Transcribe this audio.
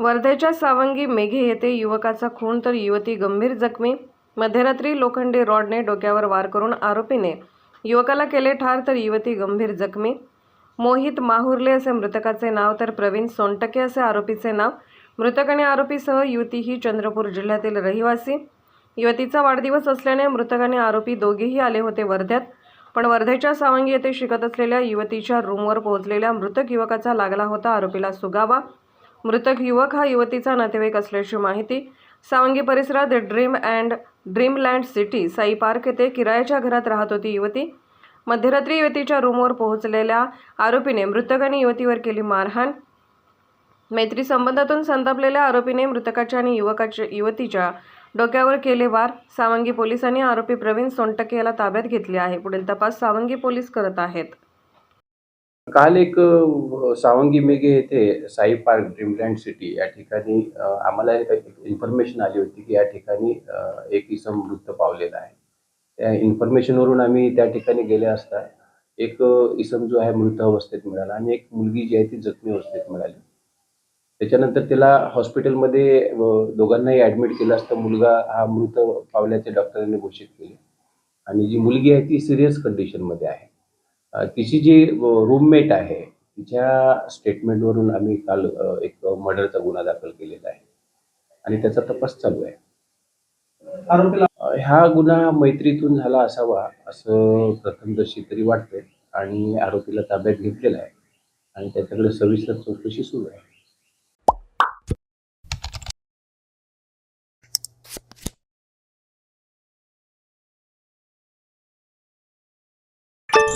वर्ध्याच्या सावंगी मेघे येथे युवकाचा खून तर युवती गंभीर जखमी. मध्यरात्री लोखंडी रॉडने डोक्यावर वार करून आरोपीने युवकाला केले ठार तर युवती गंभीर जखमी. मोहित माहुर्ले असे मृतकाचे नाव तर प्रवीण सोनटके असे आरोपीचे नाव. मृतक आणि आरोपीसह युवती ही चंद्रपूर जिल्ह्यातील रहिवासी. युवतीचा वाढदिवस असल्याने मृतक आणि आरोपी दोघेही आले होते वर्ध्यात. पण वर्ध्याच्या सावंगी येथे शिकत असलेल्या युवतीच्या रूमवर पोहोचलेल्या मृतक युवकाचा लागला होता आरोपीला सुगावा. मृतक युवक हा युवतीचा नातेवाईक असल्याची माहिती सावंगी परिसरात dream and dreamland city Sai park येथे किरायाच्या घरात राहत होती युवती. मध्यरात्री युवतीच्या रूमवर पोहोचलेल्या आरोपीने मृतकाने युवतीवर केली मारहाण. मैत्री संबंधातून संतापलेल्या आरोपीने मृतकाच्या आणि युवकाच्या युवतीच्या डोक्यावर केले वार. सावंगी पोलिसांनी आरोपी प्रवीण सोनटके याला ताब्यात घेतले आहे. पुढील तपास सावंगी पोलीस करत आहेत. काल एक सावंगी मेघे येथे साई पार्क ड्रीमलँड सिटी या ठिकाणी आम्हाला इन्फॉर्मेशन आली होती की या ठिकाणी एक इसम मृत पावलेला आहे. त्या इन्फॉर्मेशनवरून आम्ही त्या ठिकाणी गेले असता एक इसम जो आहे मृत अवस्थेत मिळाला आणि एक मुलगी जी आहे ती जखमी अवस्थेत मिळाली. त्याच्यानंतर त्याला हॉस्पिटलमध्ये दोघांनाही ॲडमिट केलं असता मुलगा हा मृत पावल्याचे डॉक्टरांनी घोषित केले. आणि जी मुलगी आहे ती सिरियस कंडिशनमध्ये आहे. तिची जी रूममेट आहे तिच्या स्टेटमेंटवरून आम्ही काल एक मर्डरचा गुन्हा दाखल केलेला आहे. आणि त्याचा तपास चालू आहे. हा गुन्हा मैत्रीतून झाला असावा असं प्रथमदर्शी तरी वाटतंय. आणि आरोपीला ताब्यात घेतलेला आहे. आणि त्याच्याकडे सविस्तर चौकशी सुरू आहे.